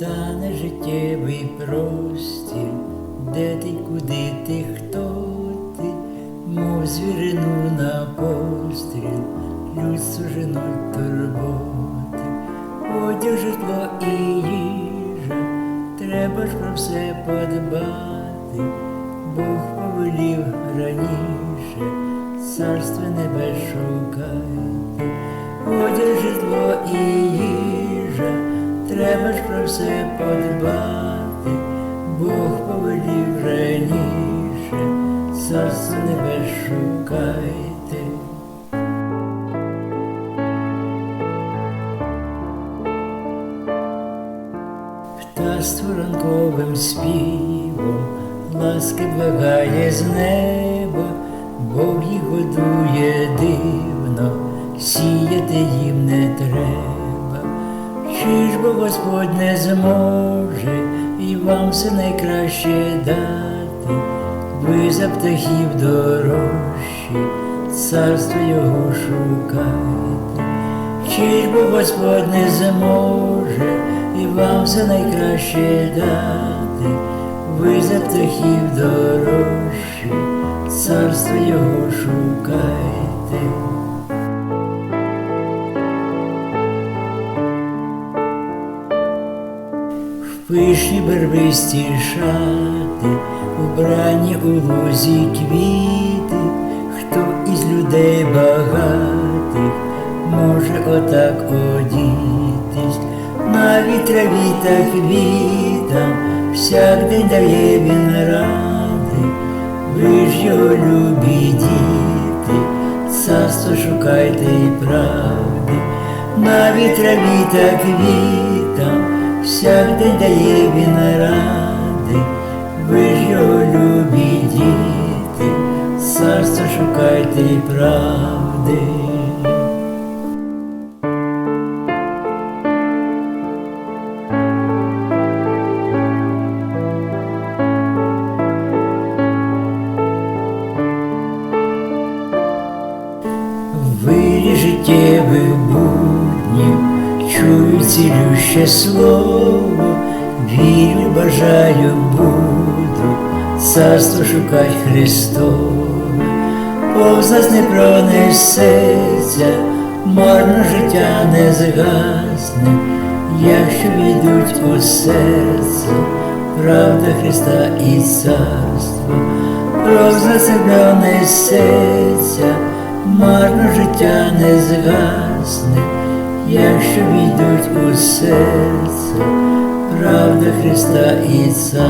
життєвий простір, де ти, куди ти, хто ти, мов звірину на постріл, людство женуть турботи, одяг, житло і їжа, треба ж про все подбати, Бог повелів раніше, царство небес шукайте, все подбати, Бог повелів раніше, царство небес шукайте. Птаство ранковим співом ласки благає з неба, Бог їх годує дивно, сіяти їм бо Господь не зможе і вам все найкраще дати, ви за птахів дорожчі, царство його шукайте. Чи бо Господь не зможе і вам все найкраще дати, ви за птахів дорожчі, царство його шукайте. Пишні барвисті шати, убрані у лузі квіти, хто із людей багатих може отак одітись, навіть траві та квітам всяк день дає він ради, ви ж його любі діти, царство шукайте і правди, навіть траві та день дає він ради, ви ж його любі діти, царство шукайте і правди. Вирі життєвих буднів, чую цілюще слово, бажаю буду, царство шукать Христове, повз нас не пронесеться, марно життя не згасне, якщо війдуть у серце, правда Христа і царство, повз нас не пронесеться, марно життя не згасне, якщо війдуть у серце, правда Христа и царство.